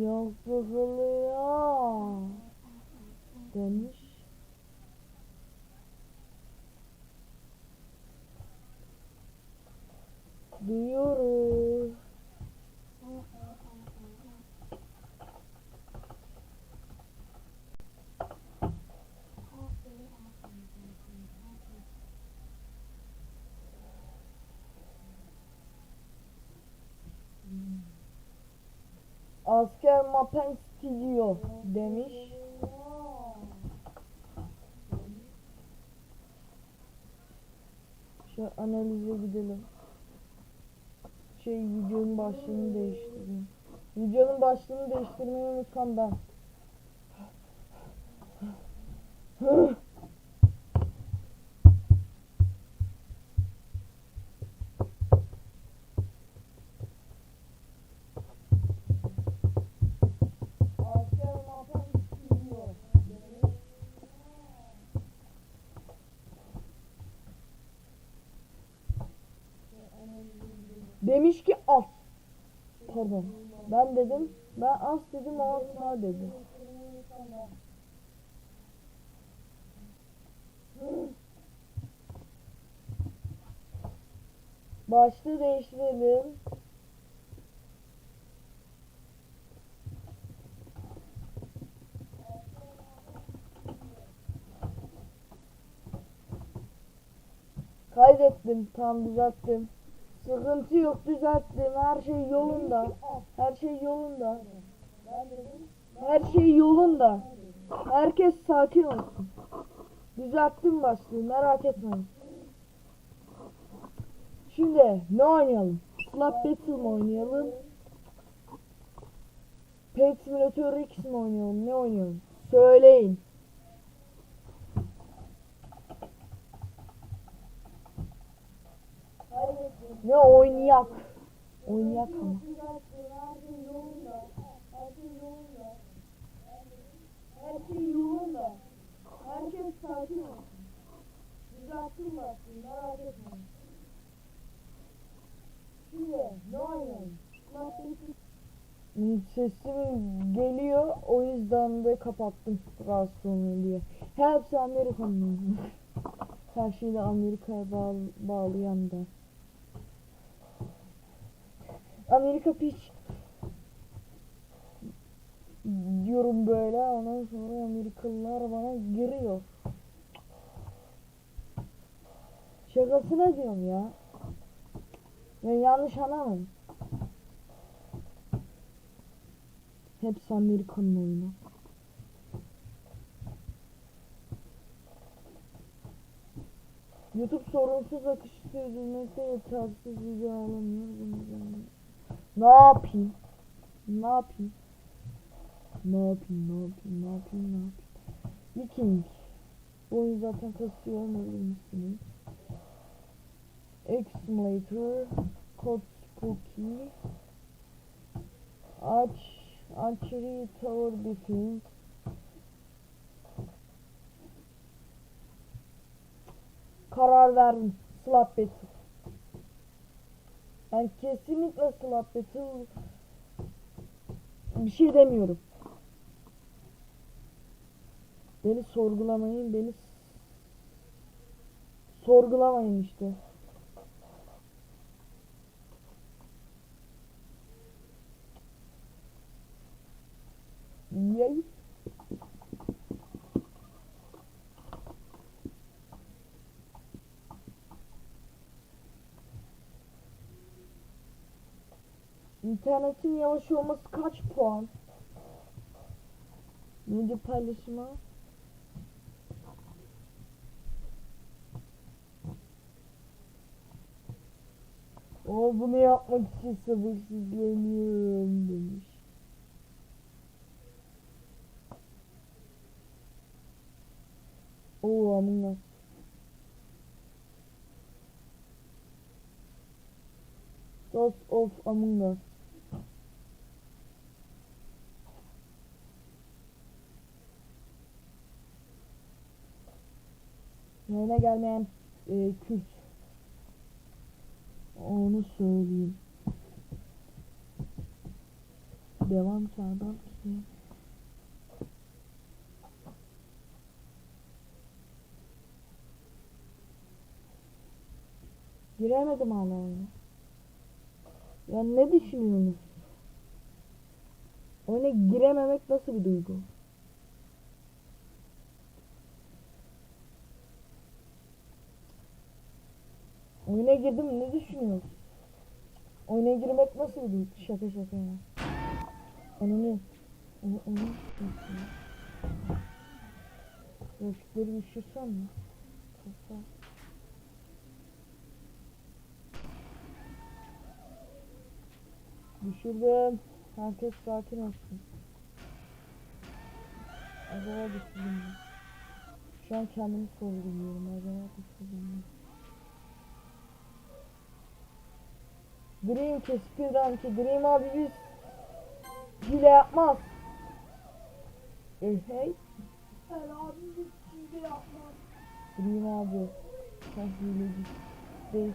Çok sıkılıyor. Demiş. Duyuyoruz. Asker mapen stiliyor demiş. Şu analize gidelim. Şey videonun başlığını değiştireyim. Videonun başlığını değiştirmeyi unutan ben. Demiş ki as. Pardon. Ben dedim. Ben as dedim o sağ dedi. Başlığı değiştirelim. Kaydettim. Tam düzelttim. Sıkıntı yok düzelttim. Her şey yolunda. Her şey yolunda. Her şey yolunda. Herkes sakin olsun. Düzelttim başlığı merak etmeyin. Şimdi ne oynayalım? Slap Battle mı oynayalım? Pet Simulator X mi oynayalım? Ne oynayalım? Söyleyin. Ne oynayak? Oynayak ama. Şey? Sesim geliyor o yüzden de kapattım rahatsız olmayın diye. Hepsi Amerika'nın. Her şeyi Amerika'ya bağ bağlayan da. Amerika piç diyorum böyle ondan sonra Amerikalılar bana giriyor. Şakasına diyorum ya. Ya yanlış anlamayın. Hepsi Amerikan'ın oyunu. YouTube sorunsuz akış sürdürmekte yetersiz video alamıyor. Bunu Ne yapayım? Ne yapayım? Ne yapayım? Ne yapayım? Ne yapayım? Ne yapayım? Viking. Bu oyun zaten kasıyor olmadığını X-Simulator. Code Spooky. Aç. Archery Tower Defense. Karar verdim. Slap Battle. Ben kesinlikle Slap Battle bir şey demiyorum. Beni sorgulamayın, beni sorgulamayın işte. Yay. İnternetin yavaş olması kaç puan? Medya paylaşımı. O bunu yapmak için sabırsızlanıyorum demiş. Oo Us. Ghost of Among Us. Yayına gelmeyen e, Kürt. Onu söyleyeyim. Devam çağdan. Bakayım. Giremedim hala. Ya ne düşünüyorsunuz? Oyuna girememek nasıl bir duygu? Oyuna girdim ne düşünüyorsun? Oyuna girmek nasıl bir? Şaka şaka ya. Onu onu onu Grafikleri düşürsem mi? Kasa. Düşürdüm. Herkes sakin olsun. Acaba düşürdüm mü? Şu an kendimi sorguluyorum. Acaba düşürdüm mü? Dream ki Speedrun ki Dream abi biz hile yapmaz. E hey. Abi şey de yapmaz. Dream abi. Sen hileci değil.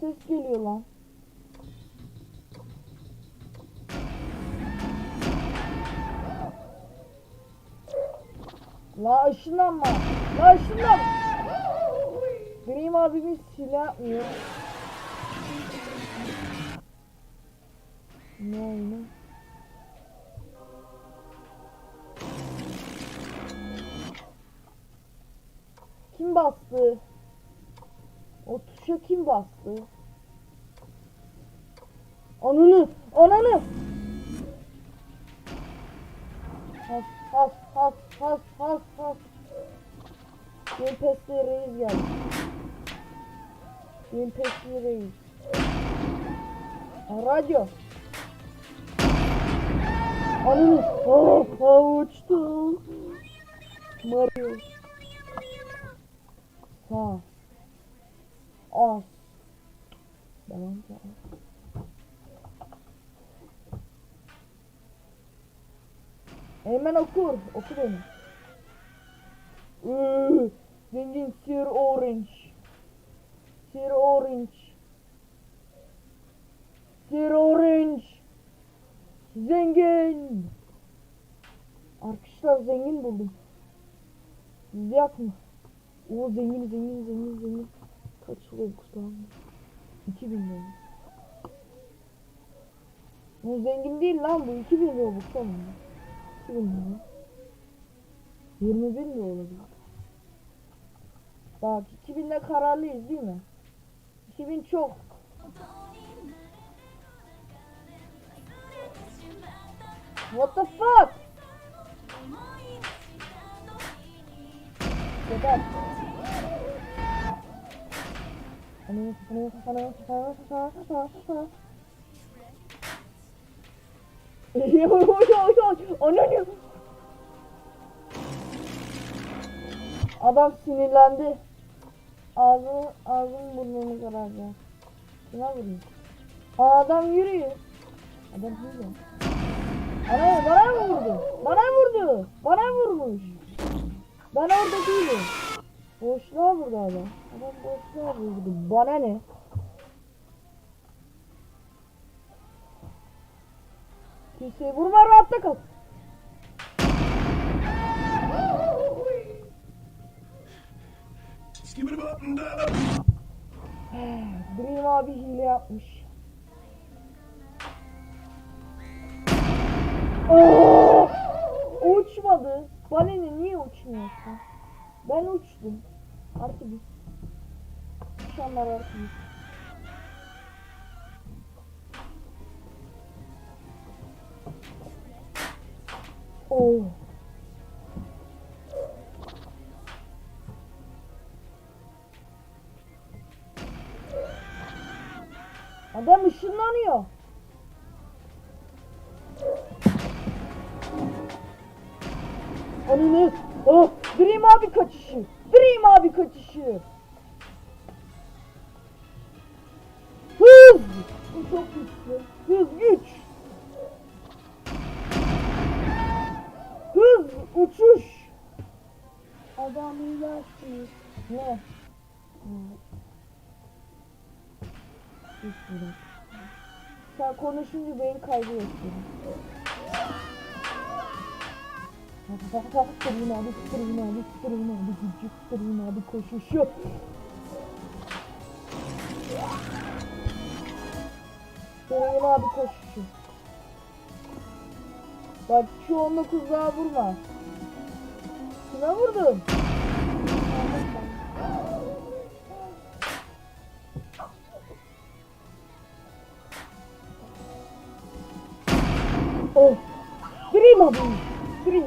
Ses geliyor lan. La ışınlanma. La ışınlan. Dream abimiz silah yapmıyor. Ne oyunu? Kim bastı? tuşa kim bastı? Ananı, ananı. Has, has, has, has, has, has. Benim pesli reis geldi. Benim pesli reis. Radyo. Ananı, oh, oh, uçtum. Mario. Ha. 10. Devam. Hemen okur. Oku beni. Iııı. Zengin Sir Orange. Sir Orange. Sir Orange. Zengin. Arkadaşlar zengin buldum. Siz yak mı? Zengin zengin zengin zengin. Kaç Robux lan? 2000 lira. Bu zengin değil lan bu 2000 Robux lan. bu. 2000 lira. 20 bin de olabilir. Bak 2000'de kararlıyız değil mi? 2000 çok. What the fuck? Yeter. Hani, hani, hani, ha, ha, ha, ha. Yo yo yo yo. Ananı. Adam sinirlendi. Ağzını, ağzını burnunu kıracak. Kime vurayım? Aa, adam yürüyor. Adam yürüyor. Ana bana vurdu? Bana vurdu. Bana vurmuş. Ben orada değilim. Boşluğa vurdu adam. Adam boşluğa vurdu. Bana ne? Kimseye vurma rahatta kal. Dream abi hile yapmış. Aa! Uçmadı. Bana ne niye uçmuyorsun? Ben uçtum. Artı bir. Uçanlar artı bir. Oh. Adam ışınlanıyor. Dream abi kaçışı. Dream abi kaçışı. Hız! Bu çok güçlü. Hız güç! Hız uçuş! Adam açmış. Ne? Sen konuşunca beyin kaybı yaşıyorum. Tırın abi, tırın abi, tırın abi, cücük, tırın abi koşuşu. Tırın abi koşuşu. Bak şu 19 daha vurma. Kime vurdun?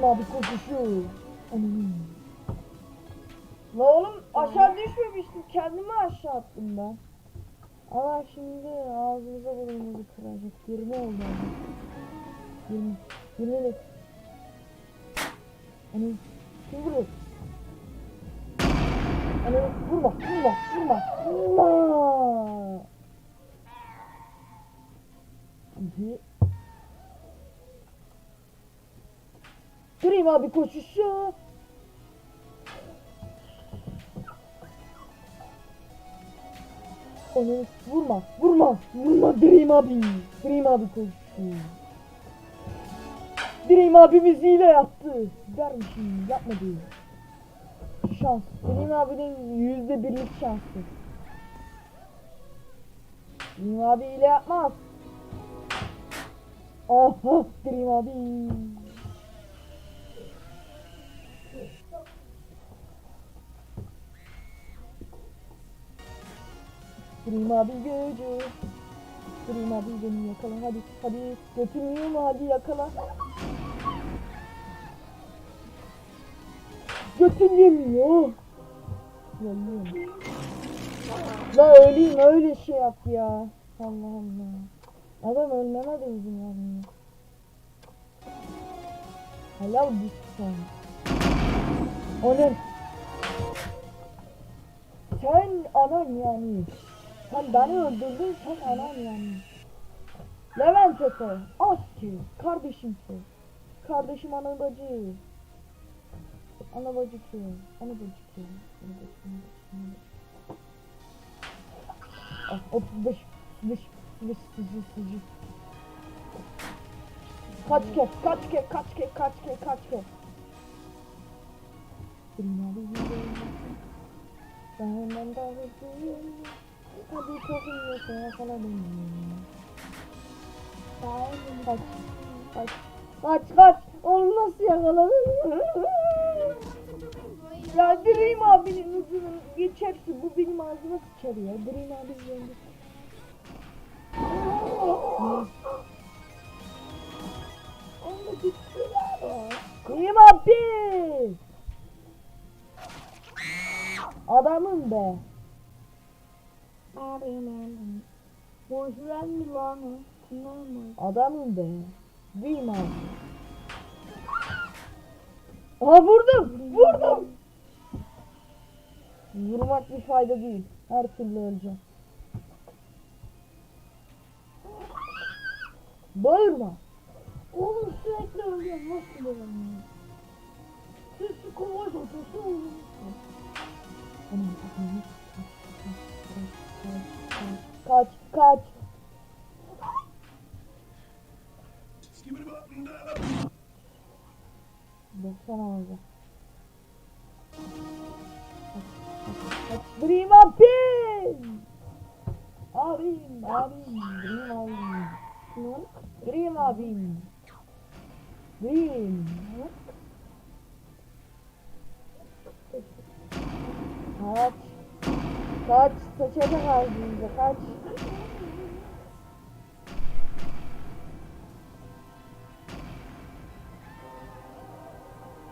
Abi koşuşu! Anam. La oğlum aşağı düşmemiştim. Kendimi aşağı attım ben. Ama şimdi ağzımıza burnumuzu kıracak. 20 oldu abi. 20. 20 ne? Hani kim vurur? Hani vurma, vurma, vurma, vurma. İki. Kırayım abi koşuşu. Onu vurma, vurma, vurma Dream abi. Dream abi koşuşu. Dream abimiz hile yaptı. Dermişim, yapmadı. Şans. Dream abinin yüzde birlik şansı. Dream abi hile yapmaz. Aha, Dream abi. Dream abi gücü. Dream abi beni yakala hadi hadi mu hadi yakala. Götün yemiyor. Yanıyorum. La öleyim öyle şey yap ya. Allah Allah. Adam ölmeme de izin vermiyor. Helal düşsün. O ne? Sen anan yani. Sen beni öldürdün sen anan yani. Levent Efe. Aski. Kardeşimsin. Kardeşim ana bacı. Ana bacı ki. Ana bacı ki. Ana bacı, ana bacı, ana bacı. Ah, 35, 35, 35, sıcı, sıcı. Kaç kez, kaç kez, kaç kez, kaç kez, kaç kez. Dünyada yürüyorum. Senden daha hızlıyım. Hadi kokun yoksa yakaladım. Kaç, kaç, kaç, kaç. Onu nasıl yakaladın? ya Dream abinin hızının geçerse bu benim ağzıma sıçar ya. Dream abi yendi. Onda güçlüler var. Dream abi! Adamın be. Adamın be. Dream abi. Aha vurdum. Vurdum. Vurmak bir fayda değil. Her türlü öleceğim. Bağırma. Oğlum sürekli ölüyor. Nasıl ölüyor? Sesi kovay fotosu olur. Kaç. Baksana orada. Dream abim. Abim, abim, Dream abim. Dream abim. Dream. Kaç. Kaç. Saçacak ağzınıza kaç.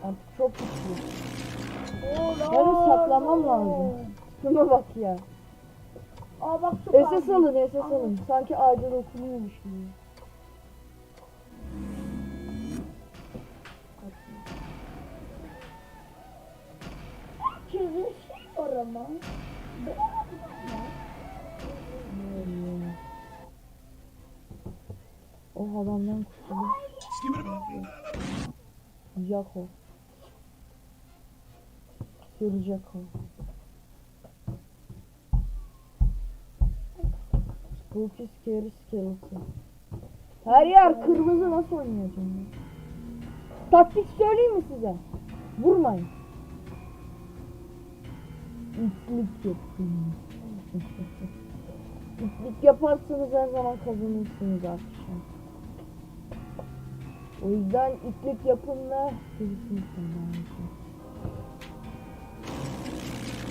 Artık çok güçlü. Benim saklamam lazım. Şuna bak ya. Aa bak şu kaldı. alın, SS alın. Sanki ağaca dokunuyormuş gibi. Herkesin şey var ama. Oh adamdan kurtuldu. Jaco. Sir Jaco. Spooky Scary Skeleton. Her yer kırmızı nasıl oynayacağım? Taktik söyleyeyim mi size? Vurmayın. İtlik yapın. İtlik yaparsanız her zaman kazanırsınız arkadaşlar. O yüzden itlik yapın ve birisini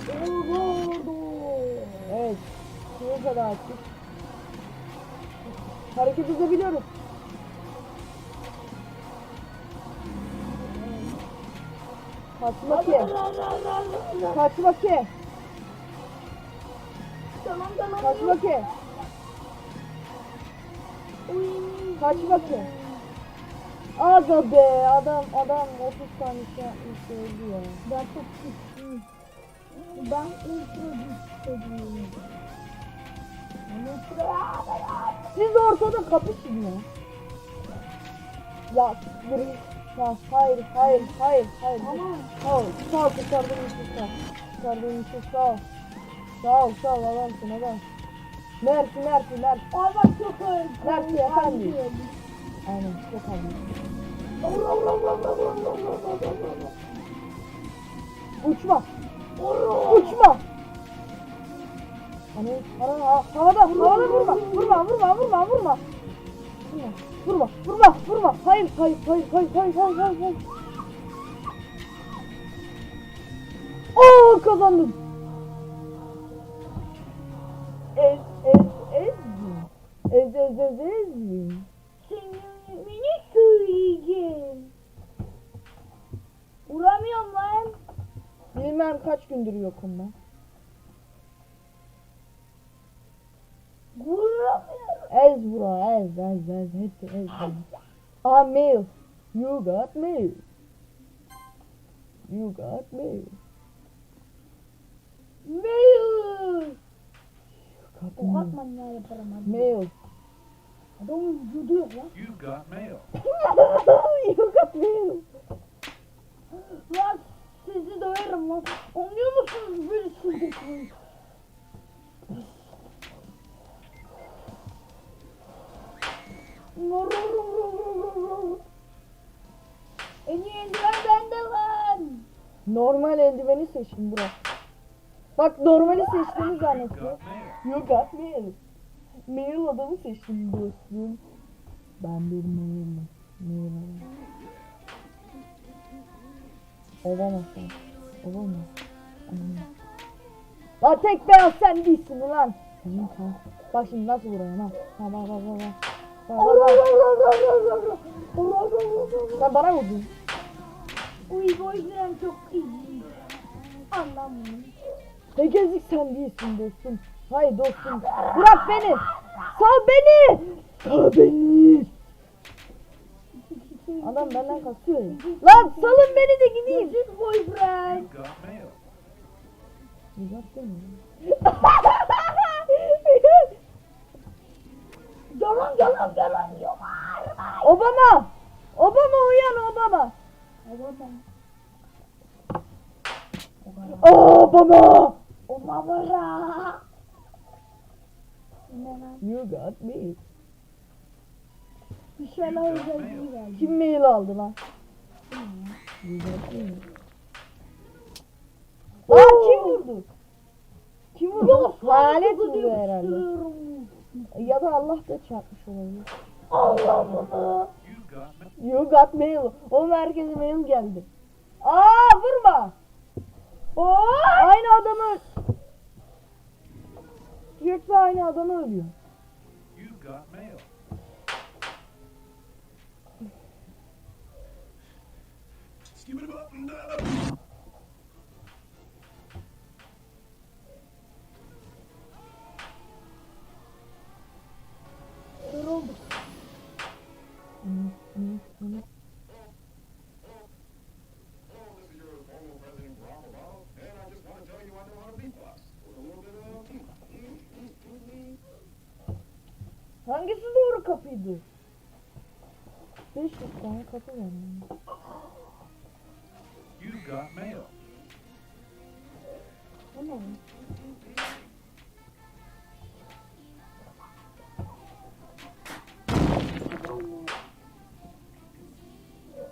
kazanırsınız. Evet. Şuraya kadar açtık. Hareket edebiliyoruz. Kaçma ki. Kaçma ki. Tamam tamam. Kaçma ki. Kaçma ki. Aga be adam adam 30 tane şey yapmış öldü ya. Ben çok. Ben. Ben ultra Siz ortada kapışın ya. Ya. Ya hayır hayır hayır hayır. Ama Sağ ol. Sağ ol kurtardığın için sağ ol. Kurtardığın için sağ ol. Sağ ol sağ ol adamsın adam. Mersi mersi mersi. Ay bak çok ağır. Mersi efendi. Aynen çok abi. Uçma. Uçma. Hani ana ha- havada havada vurma vurma vurma vurma vurma. Vurma vurma vurma. Hayır hayır hayır hayır hayır hayır hayır. hayır. Oo kazandım. Ez ez ez. Ez ez ez ez. Senin minik söyleyeceğim. Vuramıyorum lan. Bilmem kaç gündür yokum ben. Vuramıyorum. Ez bro ez ez ez hepsi ez. Ah mail. You got mail. You got mail. Mail. You got O mail. atman ne yaparım hadi. Mail. Adamın vücudu yok lan. You got mail. you got mail. Lan sizi döverim lan. Anlıyor musunuz böyle sıkıntıyı? En iyi eldiven bende lan. Normal eldiveni seçtim bro. Bak normali seçtiğini You zannediyor. got mail. Adamı seçtim dostum. Ben bir mail. Mail adam. Sen. Obama. Aynen. La tek beyaz sen değilsin ulan. Senin ha. Bak şimdi nasıl vuruyorum ha. Ha bak bak bak bak. Bak bak bak. Sen bana vurdun. Uy bu yüzden çok iyi. Anlamıyorum. Tek ezik sen değilsin dostum. Hayır dostum. Bırak beni. Sal beni. Sal beni. Adam benden kaçıyor ya. Lan salın beni de gideyim. Good boyfriend. Güzel değil mi? Yalan yalan yalan yalan. Obama. Obama uyan Obama. Obama. Ne lan? You got me. Bir şeyler özelliği geldi. Kim mail aldı lan? Aa kim vurdu? Kim vurdu? Hayalet vurdu herhalde. Ya da Allah da çarpmış olabilir. Allah'ım. You got mail. You got mail. Oğlum herkese mail geldi. Aa vurma. Oo, aynı adamı sürekli aynı adamı ölüyor. You got mail. Hangisi doğru kapıydı? 500 tane kapı var. Got mail. Ne?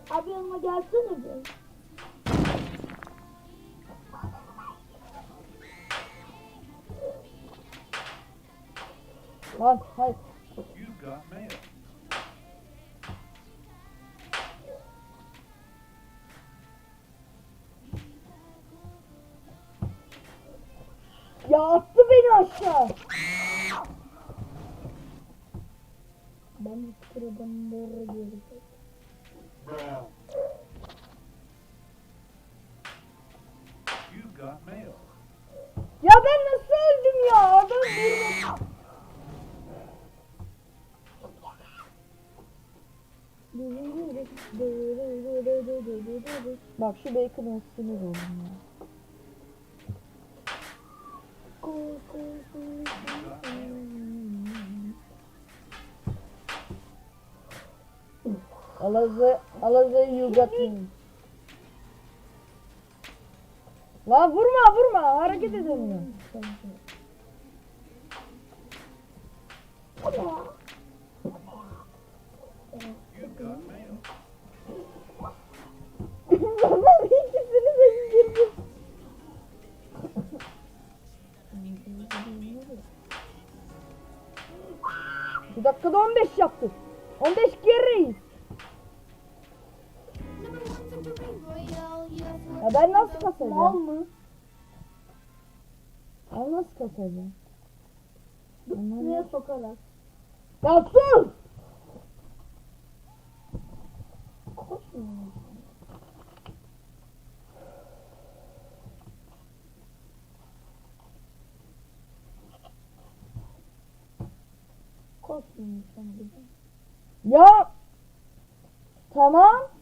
Abi yanıma gelsene bir. Lan hayır. You got mail. Bak şu bacon'ın sinir oldum ya. Alazı, Alazı you got me. Lan vurma vurma hareket edemiyorum. Baba ikisini de indirdim. Bir dakikada 15 yaptık. 15 geriyiz. Ya ben nasıl Mal kasacağım? mı? Ben nasıl kasacağım? Suya sokarak. Ya sus! Koşmuyor. Koşmuyor sen bir de. Ya tamam.